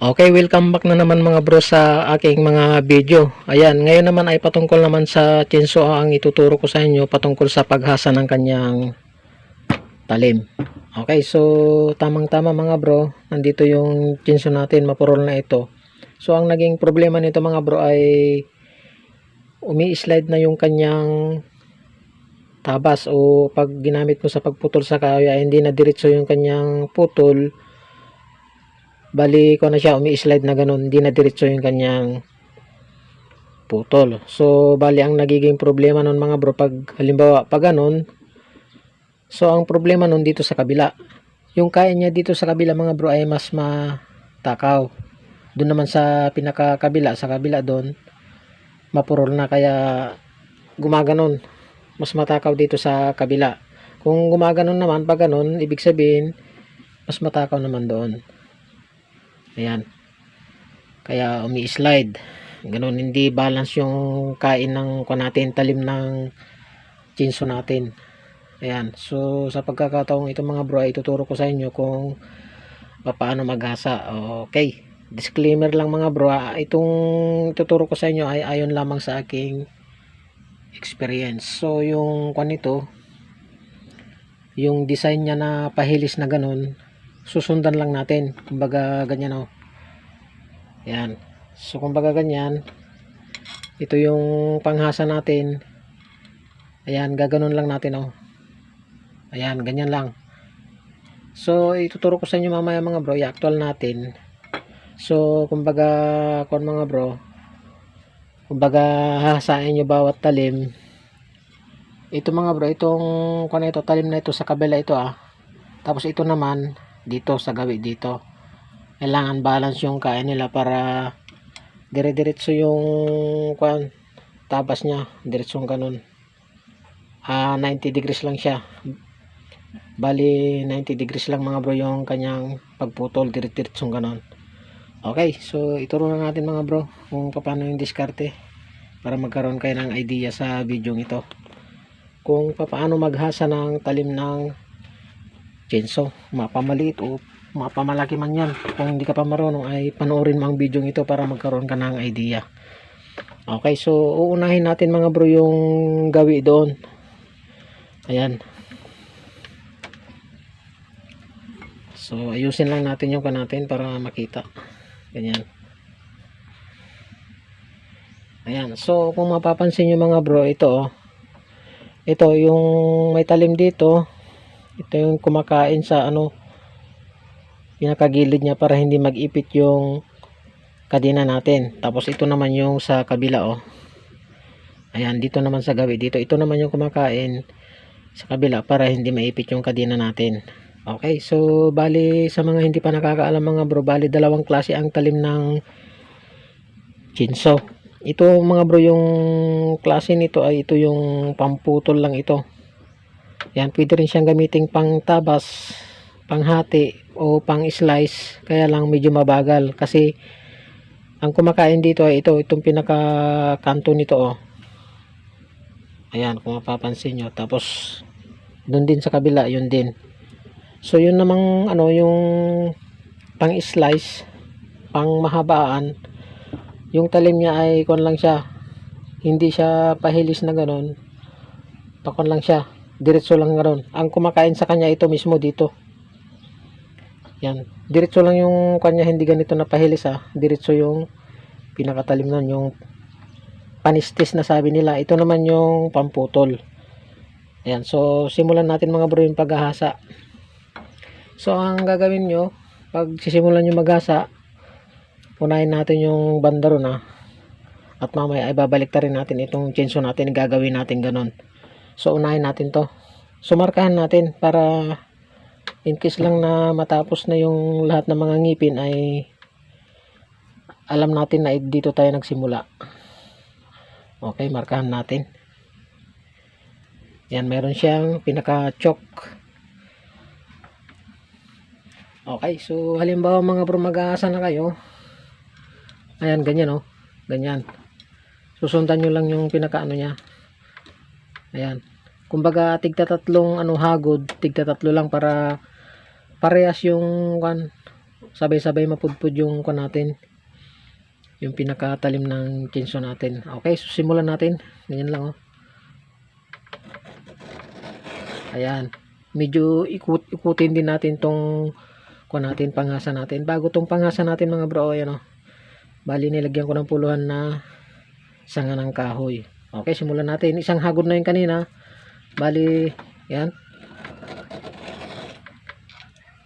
Okay, welcome back na naman mga bro sa aking mga video. Ayan, ngayon naman ay patungkol naman sa chinso ang ituturo ko sa inyo patungkol sa paghasa ng kanyang talim. Okay, so tamang-tama mga bro, nandito yung chinso natin, mapurol na ito. So ang naging problema nito mga bro ay umi-slide na yung kanyang tabas o pag ginamit mo sa pagputol sa kahoy ay hindi na diretso yung kanyang putol bali ko na siya umi-slide na ganun hindi na diretso yung kanyang putol. So bali ang nagiging problema nun mga bro pag halimbawa pag ganun so ang problema nun dito sa kabila. Yung kain niya dito sa kabila mga bro ay mas matakaw. Doon naman sa pinakakabila sa kabila doon mapurol na kaya gumaganon. Mas matakaw dito sa kabila. Kung gumaganon naman pag ganun ibig sabihin mas matakaw naman doon Ayan. Kaya umi-slide. Ganun, hindi balance yung kain ng kuha natin, talim ng chinso natin. Ayan. So, sa pagkakataong ito mga bro, ay tuturo ko sa inyo kung paano maghasa. Okay. Disclaimer lang mga bro, ah, itong tuturo ko sa inyo ay ayon lamang sa aking experience. So, yung kuha nito, yung design niya na pahilis na ganun, susundan lang natin. Kumbaga ganyan oh. Yan. So kumbaga ganyan. Ito yung panghasa natin. Ayan gaganon lang natin oh. Ayan ganyan lang. So ituturo ko sa inyo mamaya mga bro i-actual natin. So kumbaga kon mga bro kumbaga hahasain nyo bawat talim. Ito mga bro itong kung ito talim na ito sa kabila ito ah. Tapos ito naman dito sa gawi dito. Kailangan balance yung kain nila para dire-diretso yung kwan tabas niya. Diretsong ganun. Ah 90 degrees lang siya. Bali 90 degrees lang mga bro yung kanyang pagputol. Dire-diretsong ganun. Okay so ituro na natin mga bro kung paano yung diskarte para magkaroon kayo ng idea sa video ito. Kung paano maghasa ng talim ng chainsaw mapamaliit o mapamalaki man yan. Kung hindi ka pa marunong ay panoorin mo ang video ito para magkaroon ka ng idea. Okay so uunahin natin mga bro yung gawi doon. Ayan. So ayusin lang natin yung kanatin para makita. Ganyan. Ayan. So kung mapapansin nyo mga bro ito oh. Ito yung may talim dito ito yung kumakain sa ano pinakagilid niya para hindi mag-ipit yung kadena natin. Tapos ito naman yung sa kabila oh. Ayan dito naman sa gawi dito ito naman yung kumakain sa kabila para hindi maipit yung kadena natin. Okay so bali sa mga hindi pa nakakaalam mga bro bali dalawang klase ang talim ng chinso. Ito mga bro yung klase nito ay ito yung pamputol lang ito yan, pwede rin siyang gamitin pang tabas, panghati o pang slice. Kaya lang medyo mabagal kasi ang kumakain dito ay ito, itong pinaka kanto nito oh. Ayan, kung mapapansin nyo. Tapos doon din sa kabila, yun din. So yun namang ano, yung pang slice, pang mahabaan, yung talim niya ay kon lang siya. Hindi siya pahilis na ganon. Pakon lang siya diretso lang ron. Ang kumakain sa kanya ito mismo dito. Yan. Diretso lang yung kanya hindi ganito na pahilis ah. Diretso yung pinakatalim nun yung panistis na sabi nila. Ito naman yung pamputol. Yan so simulan natin mga bro yung paghahasa. So ang gagawin nyo pag sisimulan nyo maghasa unahin natin yung banda ron ah. At mamaya ay babalik rin natin itong chainsaw natin gagawin natin ganon. So unahin natin to. Sumarkahan natin para in case lang na matapos na yung lahat ng mga ngipin ay alam natin na dito tayo nagsimula. Okay, markahan natin. Yan, meron siyang pinaka-choke. Okay, so halimbawa mga bro mag-aasa na kayo. Ayan, ganyan oh. Ganyan. Susundan nyo lang yung pinaka-ano niya. Ayan. Kumbaga tigta tatlong ano hagod, tigta tatlo lang para parehas yung kan sabay-sabay mapudpud yung ko natin. Yung pinakatalim ng chinso natin. Okay, so simulan natin. Ganyan lang oh. Ayan. Medyo ikut ikutin din natin tong ko natin pangasa natin. Bago tong pangasa natin mga bro, ayan oh. Bali nilagyan ko ng puluhan na sanga ng kahoy. Okay, simulan natin. Isang hagod na yung kanina. Bali, yan.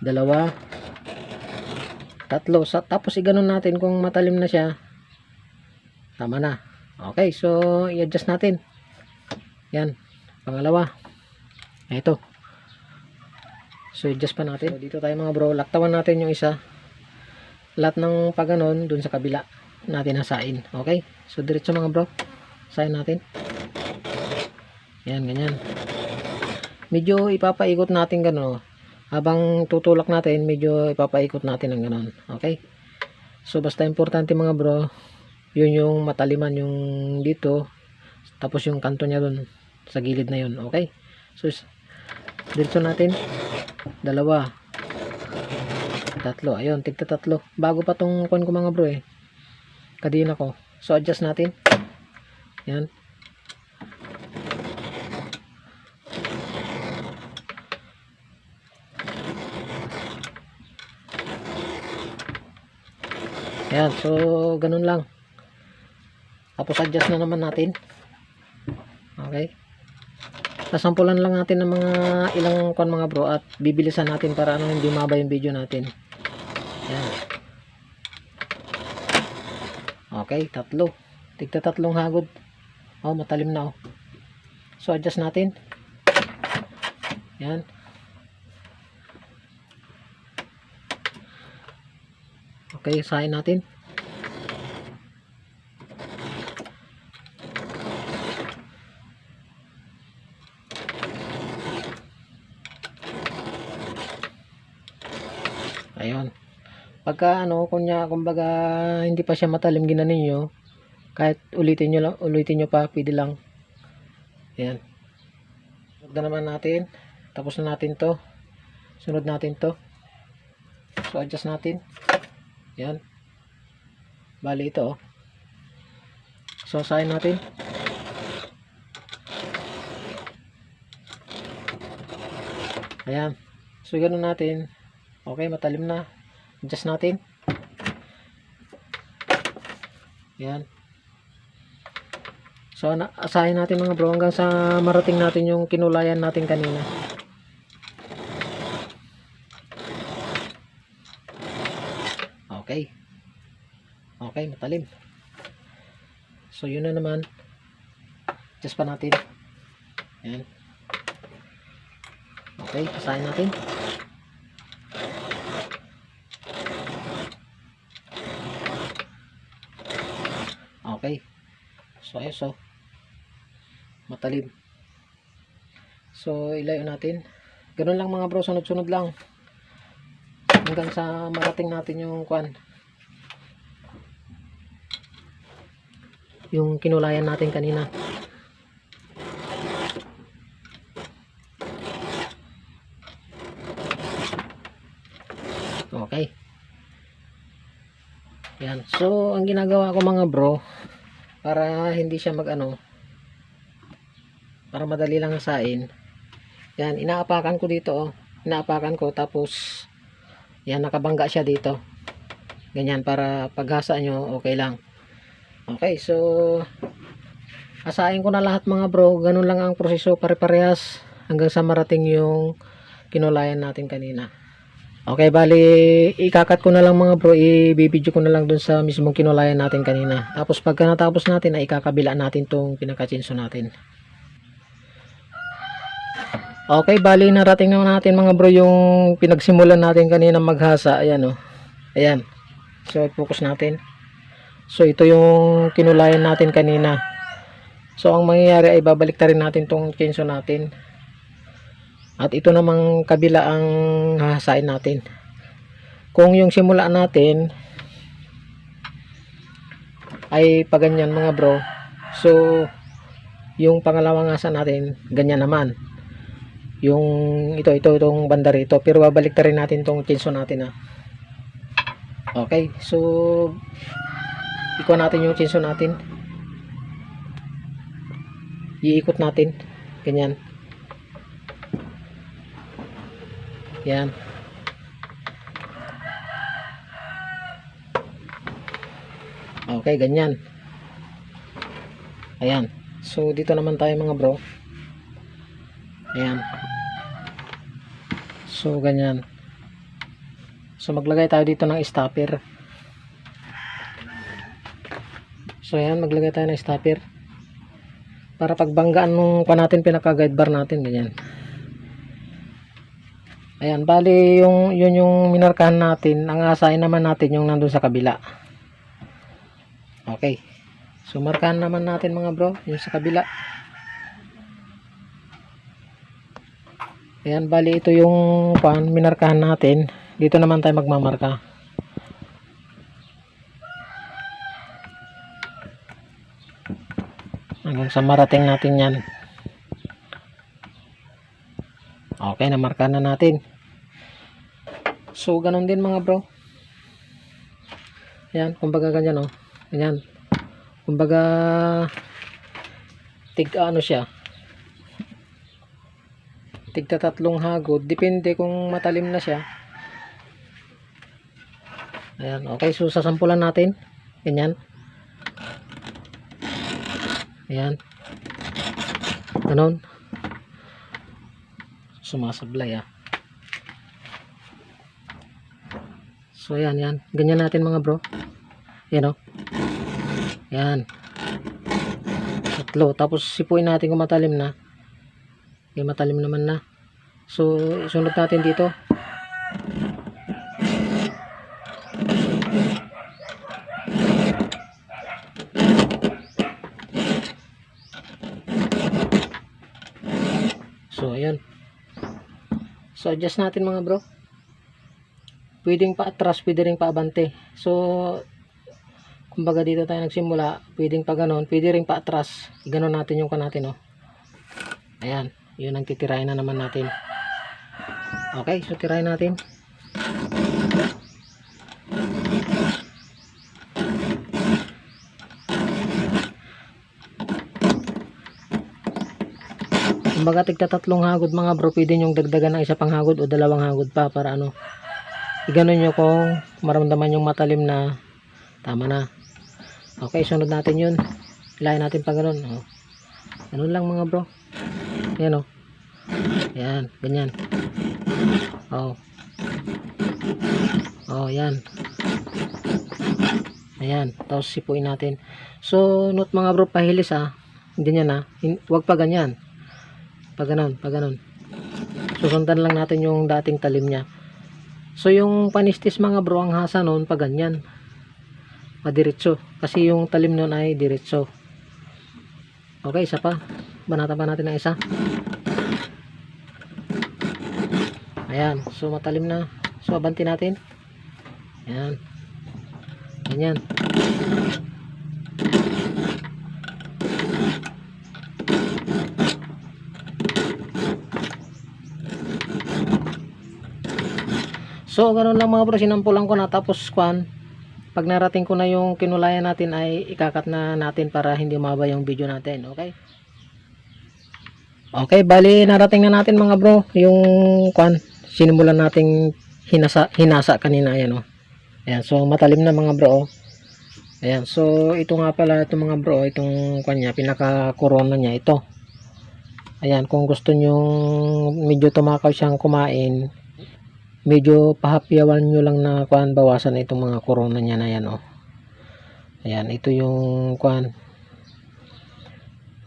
Dalawa. Tatlo. Sa, tapos iganon natin kung matalim na siya. Tama na. Okay, so i-adjust natin. Yan. Pangalawa. Ito. So, adjust pa natin. So, dito tayo mga bro. Laktawan natin yung isa. Lahat ng paganon dun sa kabila natin hasain. Okay? So, diretso mga bro. Hasain natin. Yan, ganyan. Medyo ipapaikot natin gano'n. Habang tutulak natin, medyo ipapaikot natin ng gano'n. Okay? So, basta importante mga bro, yun yung mataliman yung dito. Tapos yung kanto niya dun sa gilid na yun. Okay? So, diretso natin. Dalawa. Tatlo. Ayun, tigta tatlo. Bago pa tong kon ko mga bro eh. Kadina ko. So, adjust natin. Yan. Yan, so ganun lang. Tapos adjust na naman natin. Okay. Sasampulan lang natin ng mga ilang kon mga bro at bibilisan natin para ano hindi maba yung video natin. Yan. Okay, tatlo. Tigta tatlong hagod. Oh, matalim na oh. So adjust natin. Yan. Okay, sahin natin. Ayun. Pagka ano, kunya, kumbaga hindi pa siya matalim gina ninyo, kahit ulitin nyo lang, ulitin nyo pa, pwede lang. Ayan. Sunod na naman natin. Tapos na natin to. Sunod natin to. So, adjust natin. Yan. Bali ito, oh. So, sahin natin. Ayan. So, ganun natin. Okay, matalim na. Adjust natin. Yan. So, asahin natin mga bro hanggang sa marating natin yung kinulayan natin kanina. Okay. Okay, matalim. So, yun na naman. Adjust pa natin. Yan. Okay, asahin natin. Okay. So, ayos so. Matalim. So, ilayo natin. Ganun lang mga bro, sunod-sunod lang. Hanggang sa marating natin yung kwan. Yung kinulayan natin kanina. Okay. Yan. So, ang ginagawa ko mga bro, para hindi siya mag ano, para madali lang sain. Yan, inaapakan ko dito oh. Inaapakan ko tapos yan nakabangga siya dito. Ganyan para paghasa nyo okay lang. Okay, so asahin ko na lahat mga bro. Ganun lang ang proseso pare-parehas hanggang sa marating yung kinulayan natin kanina. Okay, bali ikakat ko na lang mga bro, i-video ko na lang dun sa mismong kinulayan natin kanina. Tapos pagka natapos natin, ay ikakabila natin tong pinakachinso natin. Okay, bali narating naman natin mga bro yung pinagsimulan natin kanina maghasa. Ayan oh. Ayan. So, focus natin. So, ito yung kinulayan natin kanina. So, ang mangyayari ay babalik rin natin tong chinso natin. At ito namang kabila ang hahasain natin. Kung yung simula natin ay paganyan mga bro. So, yung pangalawang hasa natin, ganyan naman. Yung ito, ito, itong banda rito. Pero babalik rin natin tong chinso natin ha. Okay, so ikuha natin yung chinso natin. Iikot natin. Ganyan. Yan. Okay, ganyan. Ayan. So, dito naman tayo mga bro. Ayan. So, ganyan. So, maglagay tayo dito ng stopper. So, ayan. Maglagay tayo ng stopper. Para pagbanggaan nung pa natin pinaka-guide bar natin. Ganyan. Ayan. Bali, yung, yun yung minarkahan natin. Ang asahin naman natin yung nandun sa kabila. Okay. So, markahan naman natin mga bro. Yung sa kabila. Ayan, bali ito yung pan, minarkahan natin. Dito naman tayo magmamarka. Hanggang sa marating natin yan. Okay, namarka na natin. So, ganun din mga bro. Ayan, kumbaga ganyan oh. Ayan. Kumbaga, tig ano siya. Tigta tatlong hagod. Depende kung matalim na siya. Ayan, okay. So, sasampulan natin. Ganyan. Ayan. Ganon. Sumasablay ah. So, ayan, yan. Ganyan natin mga bro. Ayan oh. Ayan. Tatlo. Tapos, sipuin natin kung matalim na. Okay, matalim naman na. So, sunod natin dito. So, ayan. So, adjust natin mga bro. Pwedeng pa atras, pwede rin pa abante. So, kumbaga dito tayo nagsimula, pwedeng pa ganon, pwede rin pa atras. Ganon natin yung kanatin, oh. Ayan, yun ang titirahin na naman natin. Okay, so tirahin natin. Kumbaga tigta tatlong hagod mga bro, pwede nyong dagdagan ng isa pang hagod o dalawang hagod pa para ano. Iganon nyo kung maramdaman yung matalim na tama na. Okay, sunod natin yun. Ilayin natin pa ganun. Oh. Ganun lang mga bro. Yan o. Yan, ganyan. Oh. Oh, yan. Ayan, tapos sipuin natin. So, note mga bro, pahilis ha. Hindi niya na. Hin- Huwag pa ganyan. Pa ganun, pa ganun. Susundan lang natin yung dating talim niya. So, yung panistis mga bro, ang hasa noon, pa ganyan. Madiretso. Kasi yung talim noon ay diretso. Okay, isa pa. Banata pa natin ng isa. Ayan. So, matalim na. So, abanti natin. Ayan. Ganyan. So, ganun lang mga bro. Sinampulan ko na. Tapos, kwan. Pag narating ko na yung kinulayan natin ay ikakat na natin para hindi maba yung video natin. Okay? Okay, bali narating na natin mga bro yung kwan. Sinimulan nating hinasa, hinasa kanina. Ayan. Oh. Ayan, so matalim na mga bro. oh. Ayan, so ito nga pala ito mga bro. Itong kwan niya, pinaka-corona niya. Ito. Ayan, kung gusto nyo medyo tumakaw siyang kumain, medyo pahapyawan nyo lang na kwan bawasan itong mga corona niya na yan oh. Ayan, ito yung kwan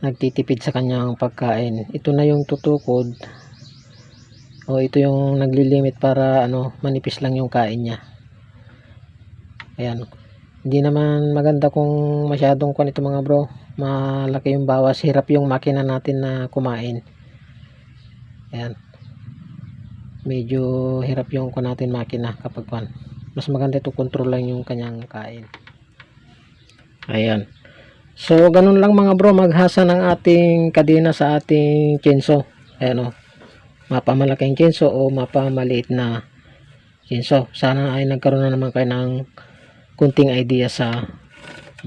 nagtitipid sa kanyang pagkain. Ito na yung tutukod. O ito yung naglilimit para ano, manipis lang yung kain niya. Ayan. Hindi naman maganda kung masyadong kwan ito mga bro. Malaki yung bawas. Hirap yung makina natin na kumain. Ayan medyo hirap yung ko natin makina kapag kwan. Mas maganda ito control lang yung kanyang kain. Ayan. So, ganun lang mga bro, maghasa ng ating kadena sa ating chenso. Ayan o. Mapamalaking chenso o mapamaliit na Chinso. Sana ay nagkaroon na naman kayo ng kunting idea sa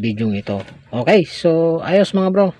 video ito. Okay, so ayos mga bro.